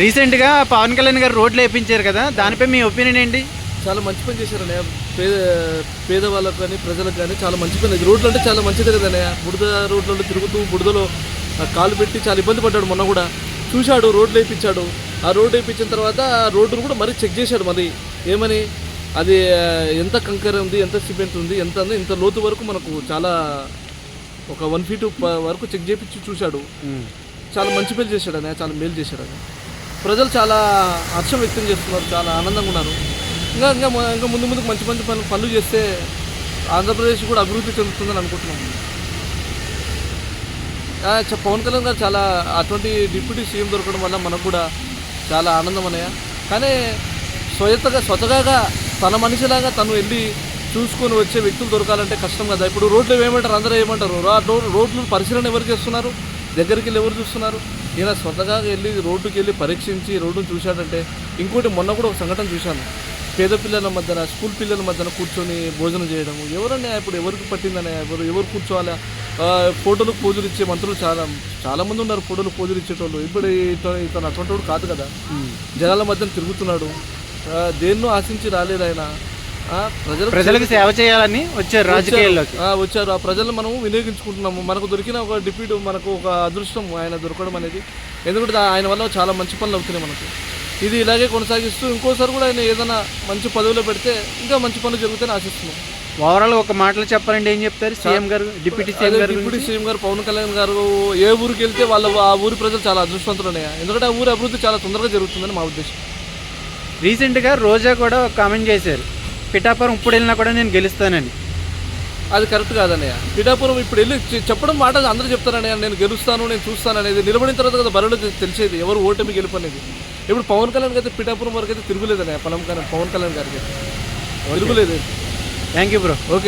రీసెంట్గా పవన్ కళ్యాణ్ గారు రోడ్లు వేయించారు కదా దానిపై మీ ఒపీనియన్ ఏంటి? చాలా మంచి పని చేశారన్నయ్య పేద పేదవాళ్ళకు కానీ ప్రజలకు కానీ చాలా మంచి పని. ఇది రోడ్లు అంటే చాలా మంచిది కదన్నయ్య బుడద రోడ్లలో తిరుగుతూ బుడదలో కాలు పెట్టి చాలా ఇబ్బంది పడ్డాడు మొన్న కూడా. చూశాడు రోడ్లు వేయించాడు ఆ రోడ్డు వేయించిన తర్వాత ఆ రోడ్డును కూడా మరీ చెక్ చేశాడు మరి ఏమని? అది ఎంత కంకర ఉంది ఎంత సిమెంట్ ఉంది ఎంత ఉంది ఇంత లోతు వరకు మనకు చాలా ఒక వన్ ఫీట్ వరకు చెక్ చేయించి చూశాడు. చాలా మంచి పేరు చేశాడు అన్నయ్య చాలా మేలు చేశాడు అన్నయ్య ప్రజలు చాలా హర్షం వ్యక్తం చేస్తున్నారు చాలా ఆనందంగా ఉన్నారు. ఇంకా ఇంకా ఇంకా ముందు ముందుకు మంచి మంచి పనులు పనులు చేస్తే ఆంధ్రప్రదేశ్ కూడా అభివృద్ధి చెందుతుందని అనుకుంటున్నాము పవన్ కళ్యాణ్ గారు చాలా అటువంటి డిప్యూటీ సీఎం దొరకడం వల్ల మనకు కూడా చాలా ఆనందం అన్నయ్య. కానీ స్వయత్తగా స్వతగా తన మనిషిలాగా తను వెళ్ళి చూసుకొని వచ్చే వ్యక్తులు దొరకాలంటే కష్టం కదా. ఇప్పుడు రోడ్లు ఏమంటారు? అందరూ ఏమంటారు? రోడ్లు పరిశీలన ఎవరు చేస్తున్నారు? దగ్గరికి వెళ్ళి ఎవరు చూస్తున్నారు? ఈయన స్వతగా వెళ్ళి రోడ్డుకి వెళ్ళి పరీక్షించి రోడ్డును చూశాడంటే ఇంకోటి మొన్న కూడా ఒక సంఘటన చూశాను. పేద పిల్లల మధ్యన స్కూల్ పిల్లల మధ్యన కూర్చొని భోజనం చేయడం ఎవరన్నా ఇప్పుడు ఎవరికి పట్టిందనే ఎవరు ఎవరు కూర్చోవాలా? ఆ, ఫోటోలకు పోజులు ఇచ్చే మంత్రులు చాలా చాలా మంది ఉన్నారు ఫోటోలు పోజులు ఇచ్చేటోళ్ళు. ఇప్పుడు ఇతను ఇతను అటువంటి వాడు కాదు. కదా జనాల మధ్యన తిరుగుతున్నాడు. దేన్నో ఆశించి రాలేదు ఆయన. ప్రజలకు ప్రజలకు సేవ చేయాలని వచ్చారు రాజకీయాల్లోకి. వచ్చారు. ఆ ప్రజలను మనం వినియోగించుకుంటున్నాము. మనకు దొరికిన ఒక డిప్యూటీ మనకు ఒక అదృష్టం ఆయన దొరకడం అనేది. ఎందుకంటే ఆయన వల్ల చాలా మంచి పనులు అవుతున్నాయి మనకు. ఇది ఇలాగే కొనసాగిస్తూ ఇంకోసారి కూడా ఆయన ఏదైనా మంచి పదవిలో పెడితే ఇంకా మంచి పనులు జరుగుతాయని ఆశిస్తున్నాం. ఓవరాల్ ఒక మాటలో చెప్పాలంటే ఏం చెప్తారు? సీఎం గారు డిప్యూటీ సీఎం గారు డిప్యూటీ సీఎం గారు పవన్ కళ్యాణ్ గారు ఏ ఊరికి వెళ్తే వాళ్ళ ఆ ఊరి ప్రజలు చాలా అదృష్టవంతులు ఉన్నాయా? ఎందుకంటే ఆ ఊరి అభివృద్ధి చాలా తొందరగా జరుగుతుందని మా ఉద్దేశం. రీసెంట్గా రోజా కూడా ఒక కామెంట్ చేశారు. పిఠాపురం ఇప్పుడు వెళ్ళినా కూడా నేను గెలుస్తానని. అది కరెక్ట్ కాదన్నయ్య. పిఠాపురం ఇప్పుడు వెళ్ళి చెప్పడం మాట అందరూ చెప్తారన్నయ్య నేను గెలుస్తాను నేను చూస్తాను అనేది నిలబడిన తర్వాత కదా బరిలో తె- తెలిసేది ఎవరు ఓటమి గెలుపు అనేది. ఇప్పుడు పవన్ కళ్యాణ్ అయితే పిఠాపురం వరకు అయితే తిరుగులేదన్నయ్య పవన్ కళ్యాణ్ పవన్ కళ్యాణ్ గారికి. తిరుగులేదు. Thank you bro okay.